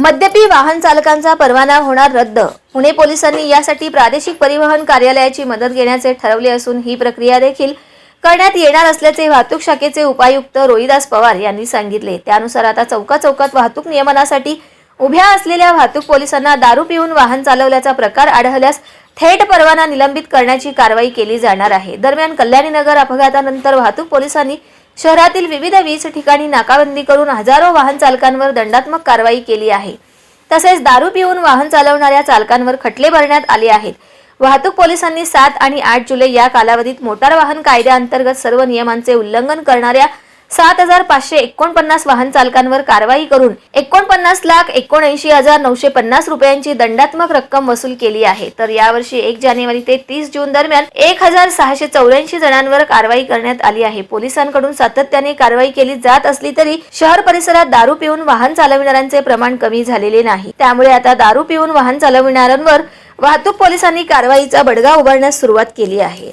मद्यपी वाहन चालकांचा परवाना होणार रद्द. पुणे पोलिसांनी यासाठी प्रादेशिक परिवहन कार्यालयाची मदत घेण्याचे ठरवले असून ही प्रक्रिया देखील करण्यात येणार असल्याचे वाहतूक शाखेचे उपायुक्त रोहिदास पवार यांनी सांगितले. त्यानुसार आता चौका चौकात वाहतूक नियमनासाठी उभ्या असलेल्या वाहतूक पोलिसांना दारू पिऊन वाहन चालवल्याचा प्रकार आढळल्यास थेट परवाना निलंबित करण्याची कारवाई केली जाणार आहे. दरम्यान कल्याणीनगर अपघातानंतर वाहतूक पोलिसांनी शहरातील विविध वीस ठिकाणी नाकाबंदी करून हजारो वाहन चालकांवर दंडात्मक कारवाई केली आहे. तसेच दारू पिऊन वाहन चालवणाऱ्या चालकांवर खटले भरण्यात आले आहेत. वाहतूक पोलिसांनी सात आणि आठ जुलै या कालावधीत मोटार वाहन कायद्याअंतर्गत सर्व नियमांचे उल्लंघन करणाऱ्या सात हजार पाचशे एकोणपन्नास वाहन चालकांवर कारवाई करून एकोणपन्नास लाख एकोणऐंशी हजार नऊशे पन्नास रुपयांची दंडात्मक रक्कम वसूल केली आहे. तर यावर्षी एक जानेवारी ते तीस जून दरम्यान एक हजार सहाशे चौऱ्याऐंशी जणांवर कारवाई करण्यात आली आहे. पोलिसांकडून सातत्याने कारवाई केली जात असली तरी शहर परिसरात दारू पिऊन वाहन चालविणाऱ्यांचे प्रमाण कमी झालेले नाही. त्यामुळे आता दारू पिऊन वाहन चालविणाऱ्यांवर वाहतूक पोलिसांनी कारवाईचा बडगा उभारण्यास सुरुवात केली आहे.